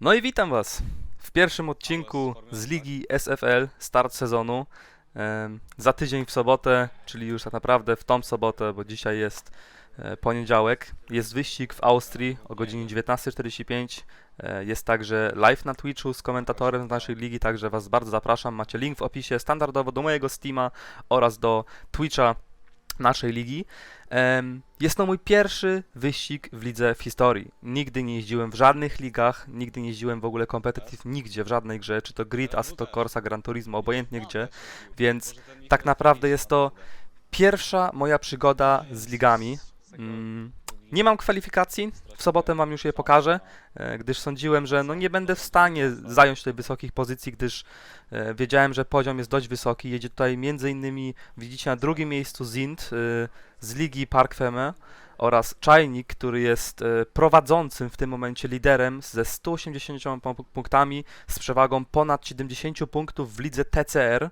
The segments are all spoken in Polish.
No i witam Was w pierwszym odcinku z Ligi SFL, start sezonu. Za tydzień w sobotę, czyli już tak naprawdę w tą sobotę, bo dzisiaj jest e, poniedziałek, jest wyścig w Austrii o godzinie 19.45. E, Jest także live na Twitchu z komentatorem z naszej ligi, także Was bardzo zapraszam. Macie link w opisie standardowo do mojego Steama oraz do Twitcha naszej ligi. Jest to mój pierwszy wyścig w lidze w historii. Nigdy nie jeździłem w żadnych ligach, nigdy nie jeździłem w ogóle competitive nigdzie, w żadnej grze, czy to Grid, Assetto Corsa, Gran Turismo, obojętnie gdzie, więc tak naprawdę jest to pierwsza moja przygoda z ligami. Nie mam kwalifikacji, w sobotę wam już je pokażę, e, gdyż sądziłem, że no nie będę w stanie zająć tutaj wysokich pozycji, gdyż e, wiedziałem, że poziom jest dość wysoki. Jedzie tutaj innymi, widzicie na drugim miejscu Zint e, z ligi Park Feme oraz Czajnik, który jest prowadzącym w tym momencie liderem ze 180 pu- punktami z przewagą ponad 70 punktów w lidze TCR.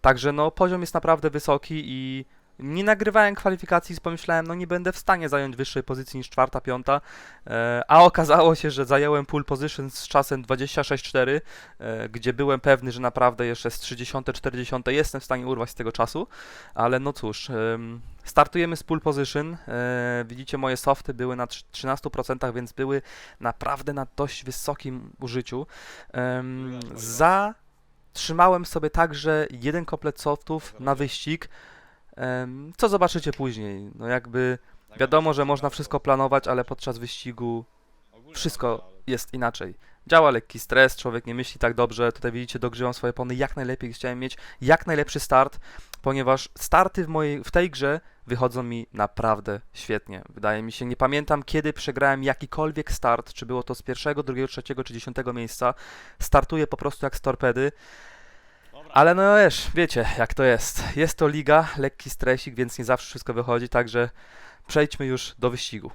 Także no poziom jest naprawdę wysoki i nie nagrywałem kwalifikacji, pomyślałem, no nie będę w stanie zająć wyższej pozycji niż czwarta, piąta, e, a okazało się, że zająłem pole position z czasem 26-4, e, gdzie byłem pewny, że naprawdę jeszcze z 30-40 jestem w stanie urwać z tego czasu, ale no cóż, em, startujemy z pole position, e, widzicie moje softy były na trz- 13%, więc były naprawdę na dość wysokim użyciu. Em, Zatrzymałem sobie także jeden komplet softów na wyścig, co zobaczycie później. No jakby wiadomo, że można wszystko planować, ale podczas wyścigu wszystko jest inaczej. Działa lekki stres, człowiek nie myśli tak dobrze. Tutaj widzicie, dogrzewam swoje pony jak najlepiej. Chciałem mieć jak najlepszy start, ponieważ starty w, mojej, w tej grze wychodzą mi naprawdę świetnie. Wydaje mi się, nie pamiętam kiedy przegrałem jakikolwiek start, czy było to z pierwszego, drugiego, trzeciego czy dziesiątego miejsca. Startuję po prostu jak z torpedy. Ale no wiesz, wiecie jak to jest. Jest to liga, lekki stresik, więc nie zawsze wszystko wychodzi, także przejdźmy już do wyścigu.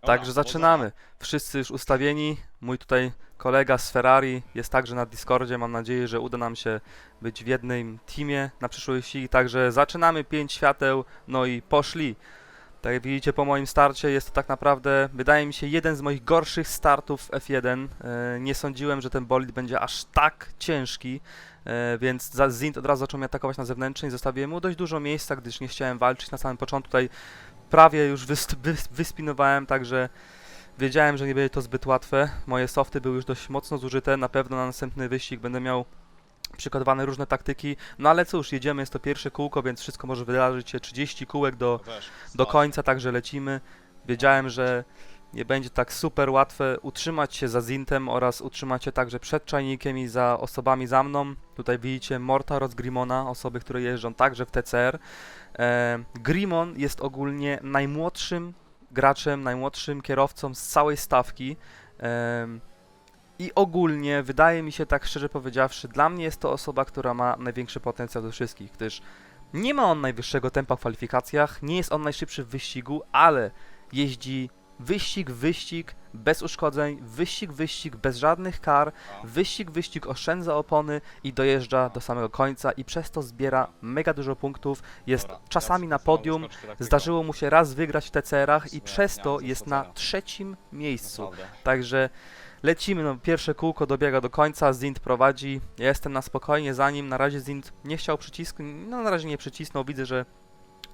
Także zaczynamy. Wszyscy już ustawieni. Mój tutaj kolega z Ferrari jest także na Discordzie. Mam nadzieję, że uda nam się być w jednym teamie na przyszłej wyścigi. Także zaczynamy. Pięć świateł, no i poszli. Tak jak widzicie po moim starcie jest to tak naprawdę, wydaje mi się, jeden z moich gorszych startów w F1. E, nie sądziłem, że ten bolid będzie aż tak ciężki, e, więc Zint od razu zaczął mnie atakować na zewnętrznej. Zostawiłem mu dość dużo miejsca, gdyż nie chciałem walczyć na samym początku. Tutaj prawie już wyspinowałem, także wiedziałem, że nie będzie to zbyt łatwe. Moje softy były już dość mocno zużyte. Na pewno na następny wyścig będę miał przygotowane różne taktyki. No ale cóż, jedziemy, jest to pierwsze kółko, więc wszystko może wydarzyć się 30 kółek do, do końca, także lecimy. Wiedziałem, że nie będzie tak super łatwe utrzymać się za Zintem oraz utrzymać się także przed czajnikiem i za osobami za mną. Tutaj widzicie Morta oraz Grimona, osoby, które jeżdżą także w TCR. E, Grimon jest ogólnie najmłodszym graczem, najmłodszym kierowcą z całej stawki. Em, I ogólnie, wydaje mi się tak szczerze powiedziawszy, dla mnie jest to osoba, która ma największy potencjał ze wszystkich, gdyż nie ma on najwyższego tempa w kwalifikacjach, nie jest on najszybszy w wyścigu, ale jeździ wyścig, wyścig, bez uszkodzeń, wyścig, wyścig, bez żadnych kar, wyścig, wyścig, oszczędza opony i dojeżdża do samego końca i przez to zbiera mega dużo punktów, jest czasami na podium, zdarzyło mu się raz wygrać w TCR-ach i przez to jest na trzecim miejscu. Także lecimy, no pierwsze kółko dobiega do końca, Zint prowadzi, ja jestem na spokojnie za nim, na razie Zint nie chciał przycisku, no na razie nie przycisnął, widzę, że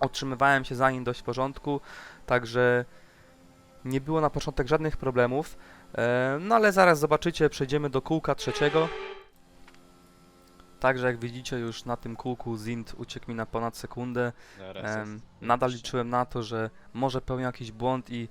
otrzymywałem się za nim dość w porządku, także nie było na początek żadnych problemów, e, no ale zaraz zobaczycie, przejdziemy do kółka trzeciego. Także jak widzicie już na tym kółku Zint uciekł mi na ponad sekundę, nadal liczyłem na to, że może pełnię jakiś błąd i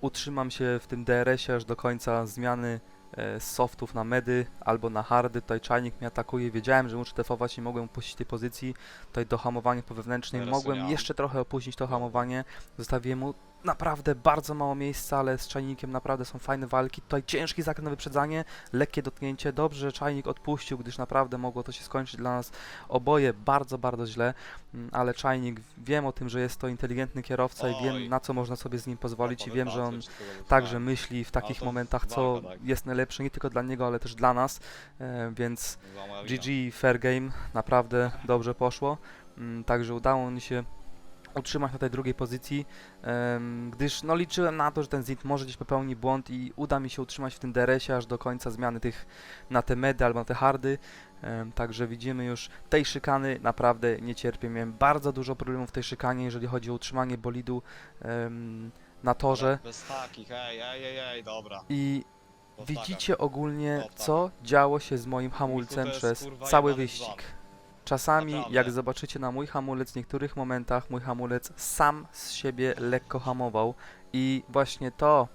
utrzymam się w tym DRS-ie aż do końca zmiany e, z softów na medy albo na hardy. Tutaj czajnik mnie atakuje, wiedziałem, że muszę defować i mogłem opuścić tej pozycji. Tutaj do hamowania po wewnętrznej mogłem jeszcze trochę opóźnić to hamowanie. Zostawiłem mu naprawdę bardzo mało miejsca, ale z czajnikiem naprawdę są fajne walki. Tutaj ciężki zakręt na wyprzedzanie, lekkie dotknięcie. Dobrze, że czajnik odpuścił, gdyż naprawdę mogło to się skończyć dla nas oboje bardzo, bardzo źle. Mm, ale czajnik, wiem o tym, że jest to inteligentny kierowca i wiem na co można sobie z nim pozwolić i wiem, że on Tak. także myśli w takich momentach, co tak. jest najlepsze nie tylko dla niego, ale też dla nas, e, więc GG Fair Game naprawdę dobrze poszło, Mm, także udało mi się utrzymać na tej drugiej pozycji, gdyż no, liczyłem na to, że ten Zint może gdzieś popełni błąd i uda mi się utrzymać w tym DRS-ie aż do końca zmiany tych na te medy albo na te hardy. Także widzimy już tej szykany naprawdę nie cierpię. Miałem bardzo dużo problemów w tej szykanie, jeżeli chodzi o utrzymanie bolidu na torze. Bez takich, ej, ej, ej, ej, dobra. I widzicie ogólnie, tak. co działo się z moim hamulcem przez cały wyścig. Czasami, Naprawdę. jak zobaczycie na mój hamulec, w niektórych momentach mój hamulec sam z siebie lekko hamował. I właśnie to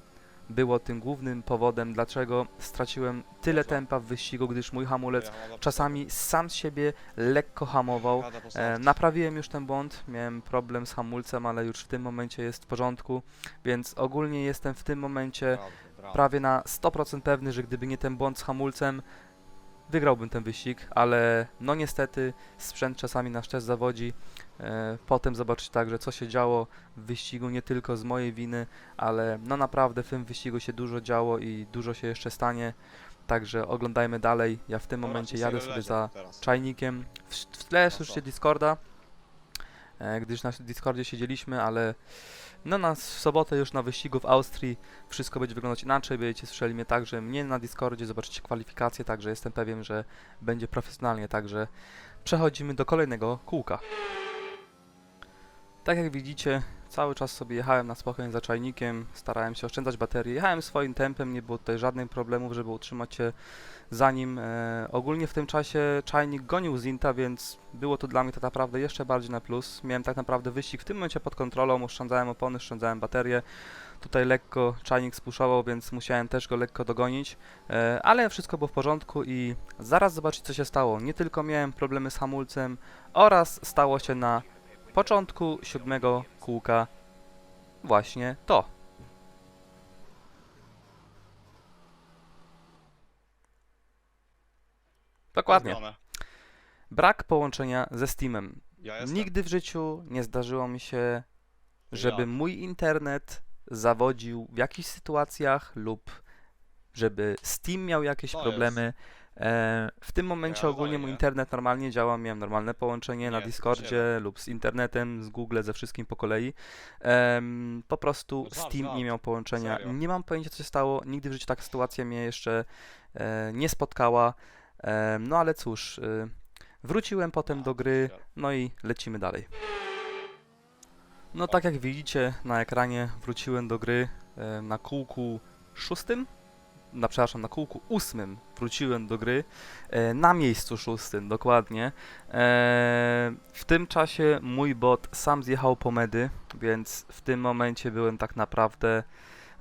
było tym głównym powodem, dlaczego straciłem tyle tempa w wyścigu, gdyż mój hamulec czasami sam z siebie lekko hamował. E, naprawiłem już ten błąd, miałem problem z hamulcem, ale już w tym momencie jest w porządku, więc ogólnie jestem w tym momencie prawie na 100% pewny, że gdyby nie ten błąd z hamulcem, wygrałbym ten wyścig, ale no niestety sprzęt czasami nasz też zawodzi. E, potem zobaczyć także co się działo w wyścigu, nie tylko z mojej winy, ale no naprawdę w tym wyścigu się dużo działo i dużo się jeszcze stanie. Także oglądajmy dalej. Ja w tym momencie jadę sobie za czajnikiem. W, w tle No słyszycie co? Discorda, gdyż na Discordzie siedzieliśmy, ale no na sobotę już na wyścigu w Austrii wszystko będzie wyglądać inaczej. Będziecie słyszeli mnie także mnie na Discordzie, zobaczycie kwalifikacje, także jestem pewien, że będzie profesjonalnie. Także przechodzimy do kolejnego kółka. Tak jak widzicie, cały czas sobie jechałem na spokojnie za czajnikiem, starałem się oszczędzać baterię. Jechałem swoim tempem, nie było tutaj żadnych problemów, żeby utrzymać się za nim. E, ogólnie w tym czasie czajnik gonił Zinta, więc było to dla mnie tak naprawdę jeszcze bardziej na plus. Miałem tak naprawdę wyścig w tym momencie pod kontrolą, oszczędzałem opony, oszczędzałem baterię. Tutaj lekko czajnik spuszował, więc musiałem też go lekko dogonić, e, ale wszystko było w porządku i zaraz zobaczyć co się stało. Nie tylko miałem problemy z hamulcem oraz stało się na początku siódmego kółka właśnie to. Dokładnie. Brak połączenia ze Steamem. Ja. Nigdy w życiu nie zdarzyło mi się, żeby Ja. mój internet zawodził w jakichś sytuacjach lub żeby Steam miał jakieś To problemy. E, w tym momencie ogólnie mój internet normalnie działa, miałem normalne połączenie na Discordzie lub z internetem, z Google, ze wszystkim po kolei. Po prostu No Steam nie miał połączenia. Nie mam pojęcia co się stało, nigdy w życiu taka sytuacja mnie jeszcze e, nie spotkała. No ale cóż, y, wróciłem potem do gry, no i lecimy dalej. No tak jak widzicie na ekranie wróciłem do gry e, na kółku szóstym, na przepraszam, na kółku ósmym wróciłem do gry, e, na miejscu szóstym dokładnie. E, w tym czasie mój bot sam zjechał po medy, więc w tym momencie byłem tak naprawdę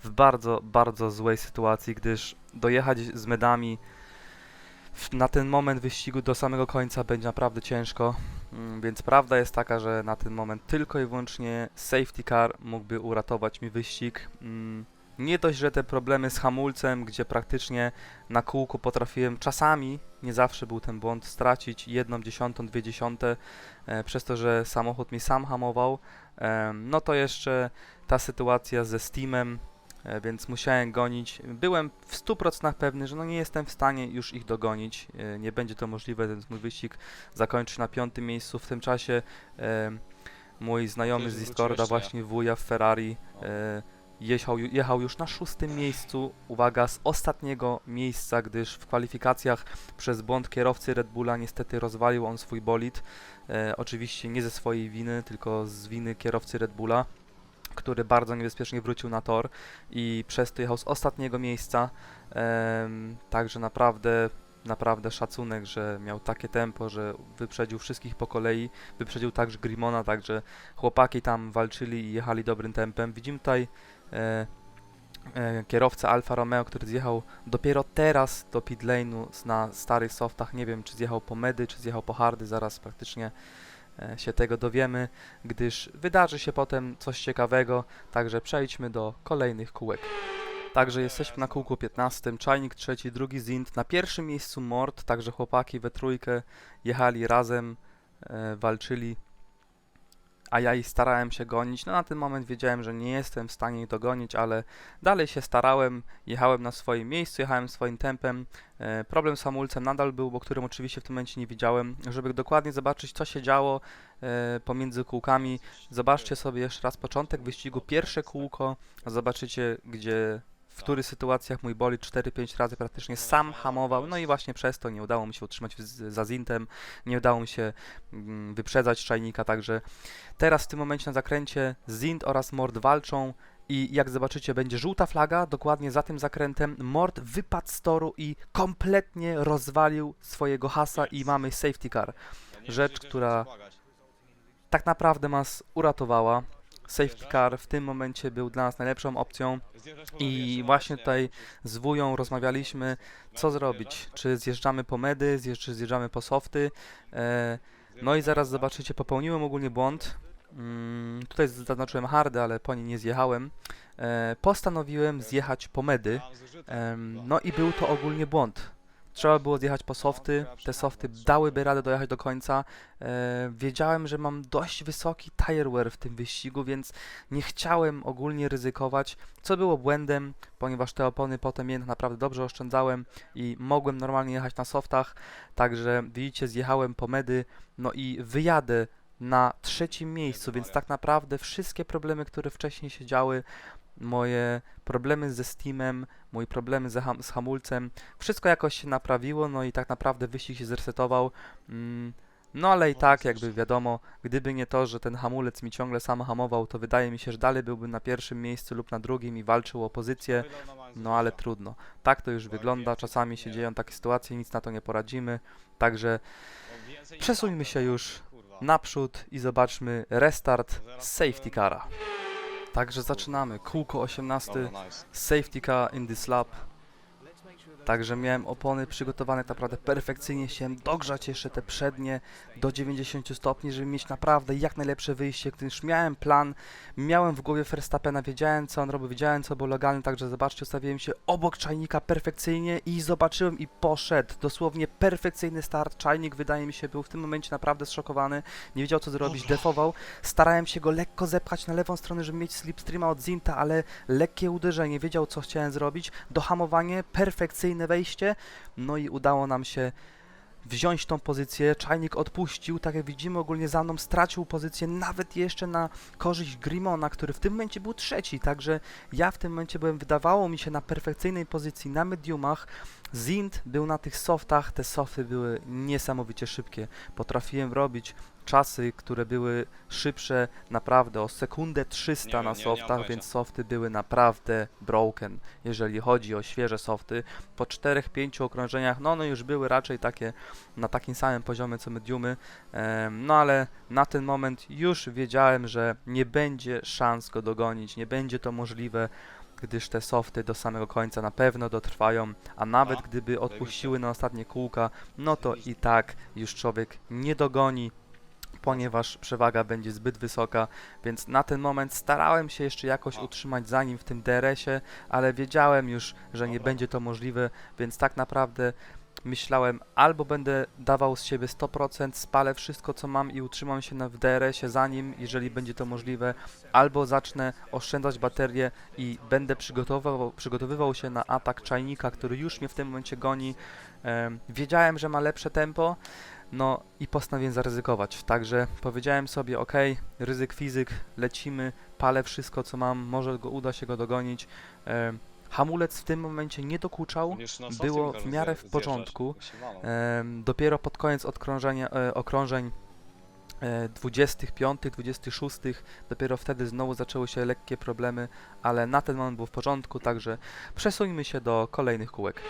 w bardzo, bardzo złej sytuacji, gdyż dojechać z medami na ten moment wyścigu do samego końca będzie naprawdę ciężko. Mm, Więc prawda jest taka, że na ten moment tylko i wyłącznie safety car mógłby uratować mi wyścig. Nie dość, że te problemy z hamulcem, gdzie praktycznie na kółku potrafiłem czasami, nie zawsze był ten błąd, stracić jedną dziesiątą, dwie dziesiąte, e, przez to, że samochód mi sam hamował. Em, No to jeszcze ta sytuacja ze Steamem, e, więc musiałem gonić. Byłem w 100% pewny, że no nie jestem w stanie już ich dogonić. E, Nie będzie to możliwe, więc mój wyścig zakończy na piątym miejscu. W tym czasie e, mój znajomy z Discorda, właśnie wuja w Ferrari, e, jechał, jechał już na szóstym miejscu. Uwaga, z ostatniego miejsca, gdyż w kwalifikacjach przez błąd kierowcy Red Bulla niestety rozwalił on swój bolid. E, oczywiście nie ze swojej winy, tylko z winy kierowcy Red Bulla który bardzo niebezpiecznie wrócił na tor i przez to jechał z ostatniego miejsca. Em, także naprawdę, naprawdę szacunek, że miał takie tempo, że wyprzedził wszystkich po kolei. Wyprzedził także Grimona, także chłopaki tam walczyli i jechali dobrym tempem. Widzimy tutaj e, e, kierowcę Alfa Romeo, który zjechał dopiero teraz do pit lane'u na starych softach. Nie wiem, czy zjechał po medy, czy zjechał po hardy, zaraz praktycznie e, się tego dowiemy, gdyż wydarzy się potem coś ciekawego, także przejdźmy do kolejnych kółek. Także jesteśmy na kółku 15, Czajnik trzeci, drugi Zint, na pierwszym miejscu Mord, także chłopaki we trójkę jechali razem, walczyli, a ja ich starałem się gonić. No na ten moment wiedziałem, że nie jestem w stanie ich dogonić, ale dalej się starałem, jechałem na swoim miejscu, jechałem swoim tempem. E, problem z hamulcem nadal był, bo którym oczywiście w tym momencie nie widziałem. Żeby dokładnie zobaczyć, co się działo e, pomiędzy kółkami, zobaczcie sobie jeszcze raz początek wyścigu, pierwsze kółko, zobaczycie, gdzie w których sytuacjach mój bolid 4-5 razy praktycznie sam hamował, no i właśnie przez to nie udało mi się utrzymać z- za Zintem, nie udało mi się mm, wyprzedzać czajnika, także teraz w tym momencie na zakręcie Zint oraz Mord walczą i jak zobaczycie będzie żółta flaga, dokładnie za tym zakrętem Mord wypadł z toru i kompletnie rozwalił swojego hasa i mamy safety car. Rzecz, która-. Tak naprawdę nas uratowała. Safety car w tym momencie był dla nas najlepszą opcją. I właśnie nie? tutaj z wują rozmawialiśmy, co zrobić. Czy zjeżdżamy po medy, czy zjeżdżamy po softy. E, no i zaraz zobaczycie, popełniłem ogólnie błąd. Mm, tutaj zaznaczyłem hardy, ale po nie nie zjechałem. E, postanowiłem zjechać po medy. No i był to ogólnie błąd. Trzeba było zjechać po softy, te softy dałyby radę dojechać do końca. E, wiedziałem, że mam dość wysoki tire wear w tym wyścigu, więc nie chciałem ogólnie ryzykować, co było błędem, ponieważ te opony potem je naprawdę dobrze oszczędzałem i mogłem normalnie jechać na softach, także widzicie, zjechałem po medy, no i wyjadę na trzecim miejscu, więc tak naprawdę wszystkie problemy, które wcześniej się działy, moje problemy ze Steamem, moje problemy ze ham z hamulcem, wszystko jakoś się naprawiło, no i tak naprawdę wyścig się zresetował. Mm, no ale i tak, jakby wiadomo, gdyby nie to, że ten hamulec mi ciągle sam hamował, to wydaje mi się, że dalej byłbym na pierwszym miejscu lub na drugim i walczył o pozycję. No ale trudno. Tak to już wygląda, czasami się dzieją takie sytuacje, nic na to nie poradzimy. Także przesuńmy się już. Naprzód i zobaczmy restart Zaraz safety cara. Także zaczynamy. Kółko 18. Dobra, nice. safety car in this lap. Także miałem opony przygotowane tak naprawdę perfekcyjnie, chciałem dogrzać jeszcze te przednie do 90 stopni, żeby mieć naprawdę jak najlepsze wyjście, gdyż miałem plan, miałem w głowie Verstappena, wiedziałem co on robi, wiedziałem co było legalne, także zobaczcie, ustawiłem się obok czajnika perfekcyjnie i zobaczyłem i poszedł, dosłownie perfekcyjny start, czajnik wydaje mi się był w tym momencie naprawdę zszokowany, nie wiedział co zrobić, defował, starałem się go lekko zepchać na lewą stronę, żeby mieć slipstreama od Zinta, ale lekkie uderzenie, wiedział co chciałem zrobić, dohamowanie, perfekcyjne wejście, no i udało nam się wziąć tą pozycję, czajnik odpuścił, tak jak widzimy ogólnie za mną stracił pozycję nawet jeszcze na korzyść Grimona, który w tym momencie był trzeci, także ja w tym momencie byłem, wydawało mi się na perfekcyjnej pozycji na mediumach, Zint był na tych softach, te softy były niesamowicie szybkie, potrafiłem robić czasy, które były szybsze naprawdę o sekundę 300 Nie wiem, na nie- nie mam softach, pojęcia. więc softy były naprawdę broken, jeżeli chodzi o świeże softy. Po 4-5 okrążeniach, no one już były raczej takie na takim samym poziomie co mediumy, em, no ale na ten moment już wiedziałem, że nie będzie szans go dogonić, nie będzie to możliwe, gdyż te softy do samego końca na pewno dotrwają, a nawet A, gdyby odpuściły na ostatnie kółka, no to i tak już człowiek nie dogoni, ponieważ przewaga będzie zbyt wysoka, więc na ten moment starałem się jeszcze jakoś utrzymać za nim w tym DRS-ie, ale wiedziałem już, że nie będzie to możliwe, więc tak naprawdę myślałem, albo będę dawał z siebie 100%, spalę wszystko co mam i utrzymam się na, w DRS-ie za nim, jeżeli będzie to możliwe, albo zacznę oszczędzać baterię i będę przygotowywał, przygotowywał się na atak czajnika, który już mnie w tym momencie goni. Em, wiedziałem, że ma lepsze tempo, no i postanowiłem zaryzykować. Także powiedziałem sobie, ok, ryzyk fizyk, lecimy, palę wszystko co mam, może go uda się go dogonić. Em, hamulec w tym momencie nie dokuczał, było w miarę w porządku. Em, dopiero pod koniec odkrążenia, e, okrążeń e, 25, 26, dopiero wtedy znowu zaczęły się lekkie problemy, ale na ten moment było w porządku, także przesuńmy się do kolejnych kółek.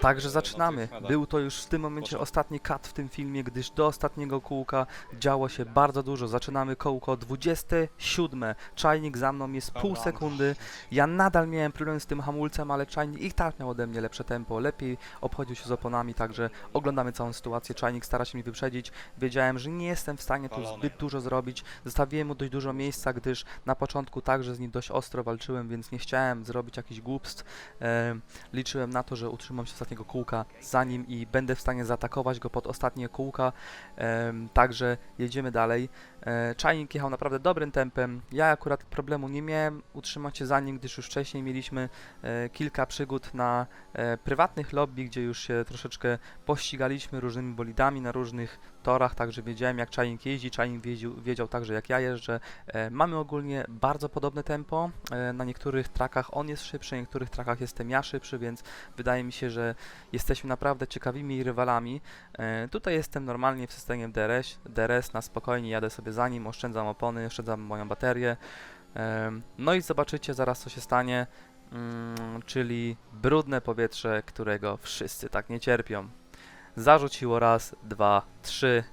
Także zaczynamy. Był to już w tym momencie ostatni cut w tym filmie, gdyż do ostatniego kółka działo się bardzo dużo. Zaczynamy kołko 27. Czajnik za mną jest pół sekundy. Ja nadal miałem problem z tym hamulcem, ale czajnik i tak miał ode mnie lepsze tempo, lepiej obchodził się z oponami, także oglądamy całą sytuację. Czajnik stara się mi wyprzedzić. Wiedziałem, że nie jestem w stanie tu zbyt dużo zrobić. Zostawiłem mu dość dużo miejsca, gdyż na początku także z nim dość ostro walczyłem, więc nie chciałem zrobić jakichś głupstw. Em, liczyłem na to, że utrzymam się ostatniego kółka za nim i będę w stanie zaatakować go pod ostatnie kółka. Także jedziemy dalej. E, Czajnik jechał naprawdę dobrym tempem. Ja akurat problemu nie miałem utrzymać się za nim, gdyż już wcześniej mieliśmy e, kilka przygód na e, prywatnych lobby, gdzie już się troszeczkę pościgaliśmy różnymi bolidami na różnych torach, także wiedziałem jak Czajnik jeździ, Czajnik wiedział, także jak ja jeżdżę. Mamy ogólnie bardzo podobne tempo. Na niektórych trakach on jest szybszy, na niektórych trakach jestem ja szybszy, więc wydaje mi się, że jesteśmy naprawdę ciekawymi rywalami. Tutaj jestem normalnie w systemie DRS, DRS na spokojnie jadę sobie za nim, oszczędzam opony, oszczędzam moją baterię. No i zobaczycie zaraz co się stanie, mm, czyli brudne powietrze, którego wszyscy tak nie cierpią. Zarzuciło raz, dwa, trzy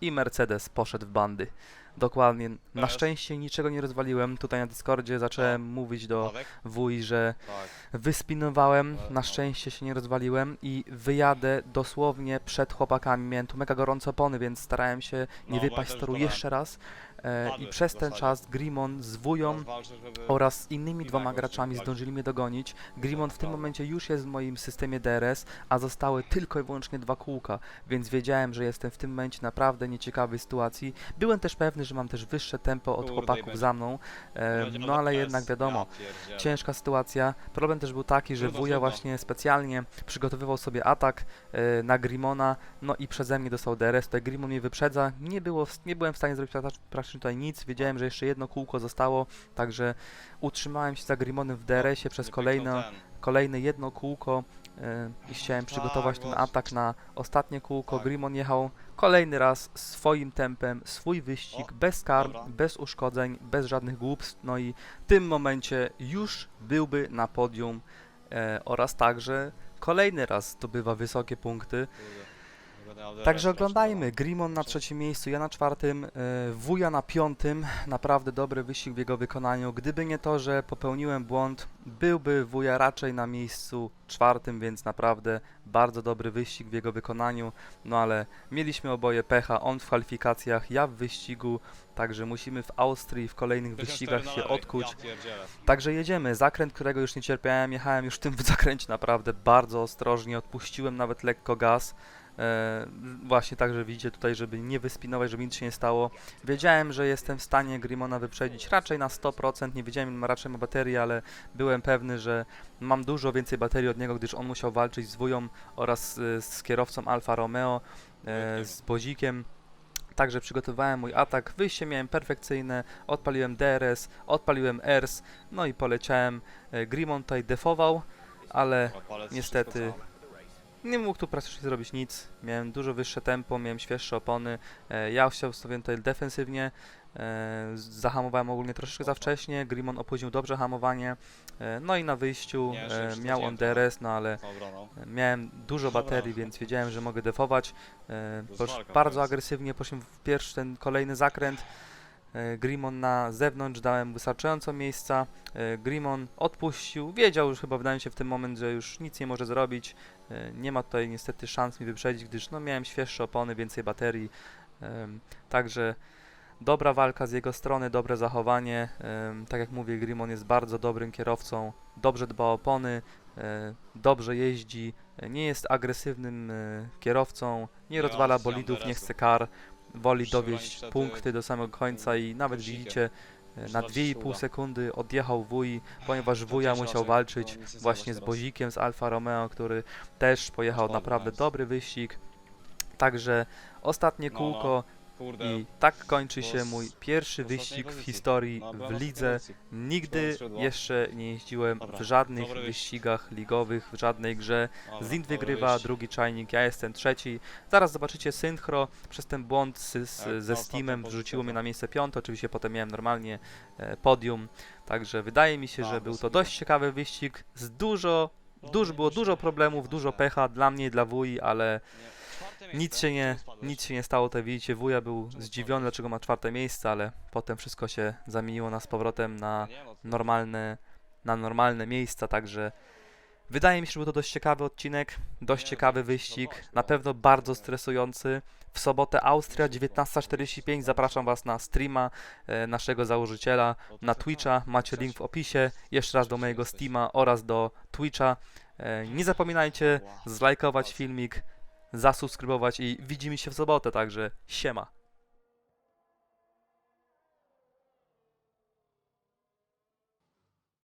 i Mercedes poszedł w bandy. Dokładnie. Na Teraz? szczęście niczego nie rozwaliłem. Tutaj na Discordzie zacząłem mówić do Sławek? wuj, że Tak. Wyspinowałem, Ale na szczęście się nie rozwaliłem i wyjadę dosłownie przed chłopakami. Miałem tu mega gorące opony, więc starałem się nie No, bo ja wypaść z też toru jeszcze raz. E, I przez ten czas Grimon z wują oraz innymi dwoma nagle graczami się zdążyli mnie dogonić. Grimon w tym momencie już jest w moim systemie DRS, a zostały tylko i wyłącznie dwa kółka, więc wiedziałem, że jestem w tym momencie naprawdę nieciekawej sytuacji. Byłem też pewny, że mam też wyższe tempo od chłopaków za mną, e, no ale jednak wiadomo, ciężka sytuacja. Problem też był taki, że wuja właśnie specjalnie przygotowywał sobie atak e, na Grimona, no i przeze mnie dostał DRS. Tutaj Grimon mnie wyprzedza. Nie, było, nie byłem w stanie zrobić pra- praktycznie tutaj nic. Wiedziałem, że jeszcze jedno kółko zostało, także utrzymałem się za Grimonem w DRS-ie przez kolejne, kolejne jedno kółko e, i chciałem Tak, przygotować ten atak na ostatnie kółko. Tak. Grimon jechał kolejny raz swoim tempem, swój wyścig, bez kar, bez uszkodzeń, bez żadnych głupstw. No i w tym momencie już byłby na podium e, oraz także kolejny raz zdobywa wysokie punkty. Kurde. Nie będę miał Także DRS oglądajmy. Grimon na trzecim miejscu, ja na czwartym, e, Wuja na piątym. Naprawdę dobry wyścig w jego wykonaniu. Gdyby nie to, że popełniłem błąd, byłby Wuja raczej na miejscu czwartym, więc naprawdę bardzo dobry wyścig w jego wykonaniu. No ale mieliśmy oboje pecha, on w kwalifikacjach, ja w wyścigu. Także musimy w Austrii w kolejnych wyścigach się odkuć. Także jedziemy. Zakręt, którego już nie cierpiałem, jechałem już w tym zakręcie naprawdę bardzo ostrożnie, odpuściłem nawet lekko gaz. E, właśnie tak, że widzicie tutaj, żeby nie wyspinować, żeby nic się nie stało. Wiedziałem, że jestem w stanie Grimona wyprzedzić raczej na 100%, nie wiedziałem raczej ma baterię, ale byłem pewny, że mam dużo więcej baterii od niego, gdyż on musiał walczyć z wują oraz e, z kierowcą Alfa Romeo, e, z Bozikiem. Także przygotowałem mój atak, wyjście miałem perfekcyjne, odpaliłem DRS, odpaliłem ERS, no i poleciałem. Grimon tutaj defował, ale niestety. Nie mógł tu praktycznie zrobić nic. Miałem dużo wyższe tempo, miałem świeższe opony. E, ja ustawiłem tutaj defensywnie. E, zahamowałem ogólnie troszeczkę za wcześnie. Grimon opóźnił dobrze hamowanie. E, no i na wyjściu miał on DRS, no ale miałem dużo baterii, więc wiedziałem, że mogę defować. Bardzo agresywnie poszedłem w pierwszy ten kolejny zakręt. Grimon na zewnątrz, dałem wystarczająco miejsca. Grimon odpuścił, wiedział już chyba, wydaje mi się w tym moment, że już nic nie może zrobić. E, Nie ma tutaj niestety szans mi wyprzedzić, gdyż no, miałem świeższe opony, więcej baterii. Także dobra walka z jego strony, dobre zachowanie. Tak jak mówię, Grimon jest bardzo dobrym kierowcą, dobrze dba o opony, e, dobrze jeździ, e, nie jest agresywnym kierowcą, nie rozwala bolidów, nie chce kar, woli dowieść punkty do samego końca i nawet widzicie, na dać się 2,5 uda. sekundy odjechał wuj, ponieważ wuja musiał walczyć No, właśnie z. Bozikiem z Alfa Romeo, który też pojechał naprawdę dobry wyścig. Także ostatnie No, no. kółko Kurde. I tak kończy się mój pierwszy wyścig w historii No, w lidze. Nigdy jeszcze nie jeździłem w żadnych wyścigach ligowych, w żadnej grze. Zint wygrywa, drugi czajnik, ja jestem trzeci. Zaraz zobaczycie synchro przez ten błąd z, z, Tak, ze Steamem wrzuciło mnie tak. na miejsce piąte, oczywiście potem miałem normalnie e, podium. Także wydaje mi się, Tak, że był to dość ciekawy wyścig z dużo, dużo było dużo problemów, dużo pecha dla mnie i dla wuj, ale nic się nie, nic się nie stało. Tutaj widzicie, wuja był zdziwiony, dlaczego ma czwarte miejsce, ale potem wszystko się zamieniło na z powrotem na no, to- normalne, na normalne miejsca, także wydaje mi się, że był to dość ciekawy odcinek, dość ciekawy no, wyścig, na no. pewno bardzo stresujący. W sobotę Austria 19.45, zapraszam Was na streama e, naszego założyciela to- to- na to- Twitcha, macie link w opisie, jeszcze raz do mojego Steama oraz do Twitcha. E, Nie zapominajcie zlajkować filmik, zasubskrybować i widzimy się w sobotę, także siema.